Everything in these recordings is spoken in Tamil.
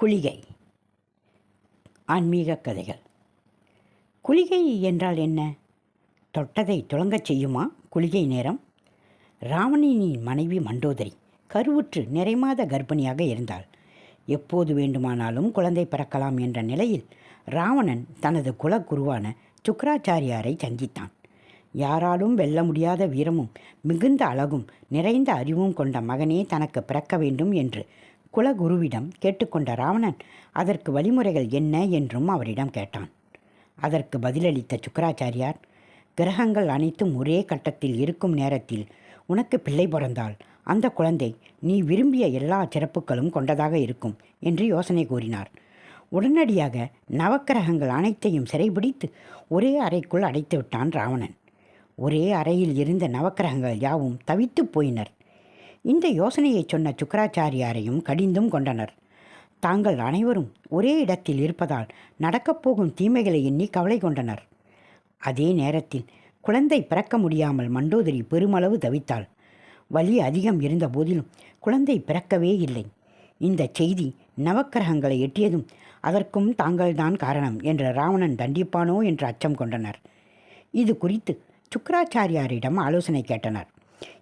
குளிகை. ஆன்மீக கதைகள். குளிகை என்றால் என்ன? தொட்டதை துளங்கச் செய்யுமா? குளிகை நேரம். ராவணனின் மனைவி மண்டோதரி கருவுற்று நிறைமாத கர்ப்பிணியாக இருந்தாள். எப்போது வேண்டுமானாலும் குழந்தை பிறக்கலாம் என்ற நிலையில் ராவணன் தனது குலக்குருவான சுக்கராச்சாரியாரை சந்தித்தான். யாராலும் வெல்ல முடியாத வீரமும் மிகுந்த அழகும் நிறைந்த அறிவும் கொண்ட மகனே தனக்கு பிறக்க வேண்டும் என்று குலகுருவிடம் கேட்டுக்கொண்ட ராவணன் அதற்கு வழிமுறைகள் என்ன? என்றும் அவரிடம் கேட்டான். அதற்கு பதிலளித்த சுக்கராச்சாரியார் கிரகங்கள் அனைத்தும் ஒரே கட்டத்தில் இருக்கும் நேரத்தில் உனக்கு பிள்ளை பிறந்தால் அந்த குழந்தை நீ விரும்பிய எல்லா சிறப்புகளும் கொண்டதாக இருக்கும் என்று யோசனை கூறினார். உடனடியாக நவக்கிரகங்கள் அனைத்தையும் சிறைபிடித்து ஒரே அறைக்குள் அடைத்து விட்டான் ராவணன். ஒரே அறையில் இருந்த நவக்கிரகங்கள் யாவும் தவித்து போயினர். இந்த யோசனையை சொன்ன சுக்கராச்சாரியாரையும் கடிந்தும் கொண்டனர். தாங்கள் அனைவரும் ஒரே இடத்தில் இருப்பதால் நடக்கப் போகும் தீமைகளை எண்ணி கவலை கொண்டனர். அதே நேரத்தில் குழந்தை பிறக்க முடியாமல் மண்டோதரி பெருமளவு தவித்தாள். வலி அதிகம் இருந்த போதிலும் குழந்தை பிறக்கவே இல்லை. இந்த செய்தி நவக்கிரகங்களை எட்டியதும் அதற்கும் தாங்கள்தான் காரணம் என்ற ராவணன் தண்டிப்பானோ என்று அச்சம் கொண்டனர். இது குறித்து சுக்கராச்சாரியாரிடம் ஆலோசனை கேட்டனர்.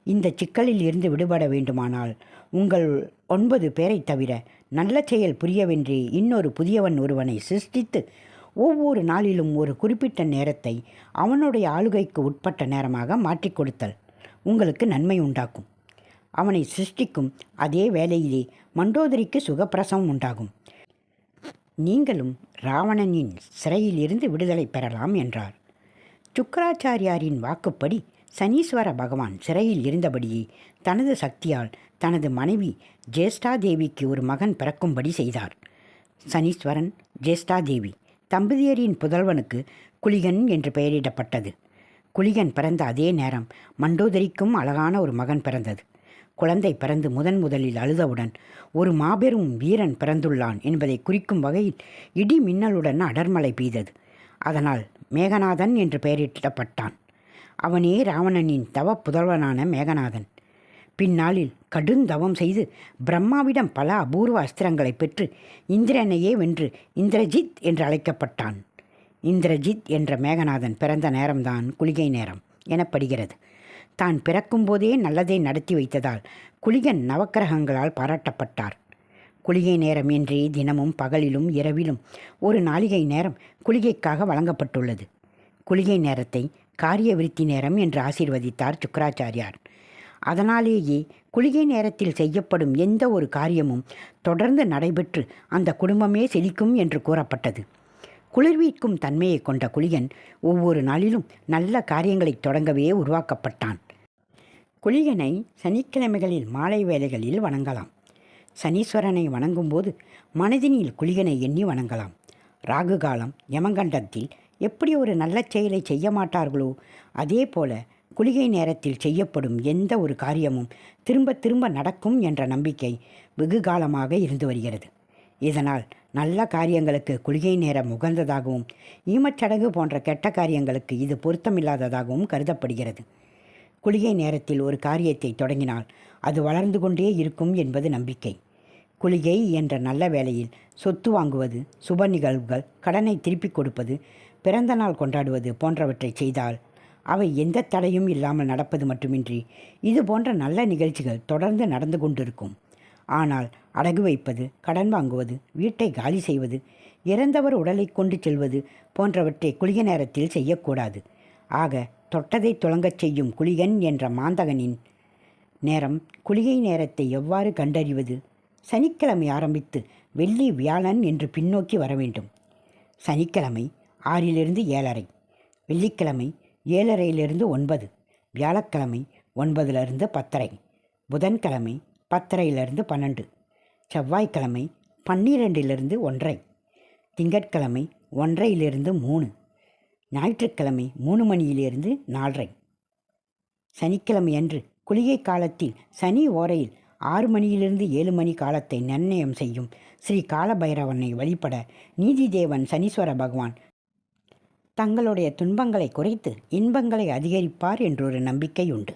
இந்த சிக்கலில் இருந்து விடுபட வேண்டுமானால் உங்கள் ஒன்பது பேரைத் தவிர நல்ல செயல் புரியவென்றி இன்னொரு புதியவன் ஒருவனை சிருஷ்டித்து ஒவ்வொரு நாளிலும் ஒரு குறிப்பிட்ட நேரத்தை அவனுடைய ஆளுகைக்கு உட்பட்ட நேரமாக மாற்றிக் கொடுத்தல் உங்களுக்கு நன்மை உண்டாக்கும். அவனை சிருஷ்டிக்கும் அதே வேளையிலே மண்டோதரிக்கு சுகப்பிரசவம் உண்டாகும். நீங்களும் ராவணனின் சிறையில் இருந்து விடுதலை பெறலாம் என்றார். சுக்கராச்சாரியாரின் வாக்குப்படி சனீஸ்வர பகவான் சிறையில் இருந்தபடியே தனது சக்தியால் தனது மனைவி ஜேஷ்டாதேவிக்கு ஒரு மகன் பிறக்கும்படி செய்தார். சனீஸ்வரன் ஜேஷ்டாதேவி தம்பதியரின் புதல்வனுக்கு குளிகன் என்று பெயரிடப்பட்டது. குளிகன் பிறந்த அதே நேரம் மண்டோதரிக்கும் அழகான ஒரு மகன் பிறந்தது. குழந்தை பிறந்து முதன் முதலில் அழுதவுடன் ஒரு மாபெரும் வீரன் பிறந்துள்ளான் என்பதை குறிக்கும் வகையில் இடி மின்னலுடன் அடர்மழை பெய்தது. அதனால் மேகநாதன் என்று பெயரிடப்பட்டான் அவனே ராவணனின் தவ புதல்வனான மேகநாதன். பின்னாளில் கடுந்தவம் செய்து பிரம்மாவிடம் பல அபூர்வ அஸ்திரங்களை பெற்று இந்திரனையே வென்று இந்திரஜித் என்று அழைக்கப்பட்டான். இந்திரஜித் என்ற மேகநாதன் பிறந்த நேரம்தான் குளிகை நேரம் எனப்படுகிறது. தான் பிறக்கும்போதே நல்லதை நடத்தி வைத்ததால் குளிகன் நவக்கிரகங்களால் பாராட்டப்பட்டார். குளிகை நேரம் என்றே தினமும் பகலிலும் இரவிலும் ஒரு நாளிகை நேரம் குளிகைக்காக வழங்கப்பட்டுள்ளது. குளிகை நேரத்தை காரிய விருத்தி நேரம் என்று ஆசீர்வதித்தார் சுக்கராச்சாரியார். அதனாலேயே குளிகை நேரத்தில் செய்யப்படும் எந்த ஒரு காரியமும் தொடர்ந்து நடைபெற்று அந்த குடும்பமே செழிக்கும் என்று கூறப்பட்டது. குளிர்வீக்கும் தன்மையை கொண்ட குளியன் ஒவ்வொரு நாளிலும் நல்ல காரியங்களை தொடங்கவே உருவாக்கப்பட்டான். குளியனை சனிக்கிழமைகளில் மாலை வேளைகளில் வணங்கலாம். சனீஸ்வரனை வணங்கும்போது மனதினில் குளியனை எண்ணி வணங்கலாம். ராகு காலம் யமகண்டத்தில் எப்படி ஒரு நல்ல செயலை செய்ய மாட்டார்களோ அதே போல குளிகை நேரத்தில் செய்யப்படும் எந்த ஒரு காரியமும் திரும்ப திரும்ப நடக்கும் என்ற நம்பிக்கை வெகு காலமாக இருந்து வருகிறது. இதனால் நல்ல காரியங்களுக்கு குளிகை நேரம் உகந்ததாகவும் ஈமச்சடங்கு போன்ற கெட்ட காரியங்களுக்கு இது பொருத்தமில்லாததாகவும் கருதப்படுகிறது. குளிகை நேரத்தில் ஒரு காரியத்தை தொடங்கினால் அது வளர்ந்து கொண்டே இருக்கும் என்பது நம்பிக்கை. குளிகை என்ற நல்ல வேளையில் சொத்து வாங்குவது சுப நிகழ்வுகள் கடனை திருப்பிக் கொடுப்பது பிறந்த நாள் கொண்டாடுவது போன்றவற்றை செய்தால் அவை எந்த தடையும் இல்லாமல் நடப்பது மட்டுமின்றி இது போன்ற நல்ல நிகழ்ச்சிகள் தொடர்ந்து நடந்து கொண்டிருக்கும். ஆனால் அடகு வைப்பது கடன் வாங்குவது வீட்டை காலி செய்வது இறந்தவர் உடலை கொண்டு செல்வது போன்றவற்றை குளிய நேரத்தில் செய்யக்கூடாது. ஆக தொட்டதை துளங்கச் செய்யும் குளிகன் என்ற மாந்தகனின் நேரம் குளிகை நேரத்தை எவ்வாறு கண்டறிவது? சனிக்கிழமை ஆரம்பித்து வெள்ளி வியாழன் என்று பின்னோக்கி வர வேண்டும் சனிக்கிழமை ஆறிலிருந்து ஏழரை. வெள்ளிக்கிழமை ஏழரையிலிருந்து ஒன்பது. வியாழக்கிழமை ஒன்பதுலேருந்து பத்தரை. புதன்கிழமை பத்தரையிலிருந்து பன்னெண்டு. செவ்வாய்க்கிழமை பன்னிரெண்டிலிருந்து ஒன்றரை திங்கட்கிழமை ஒன்றையிலிருந்து மூணு. ஞாயிற்றுக்கிழமை மூணு மணியிலிருந்து நாலரை சனிக்கிழமை அன்று குளிகை காலத்தில் சனி ஓரையில் ஆறு மணியிலிருந்து ஏழு மணி காலத்தை நிர்ணயம் செய்யும் ஸ்ரீ காலபைரவனை வழிபட நீதிதேவன் சனீஸ்வர பகவான் தங்களுடைய துன்பங்களை குறைத்து இன்பங்களை அதிகரிப்பார் என்றொரு நம்பிக்கை உண்டு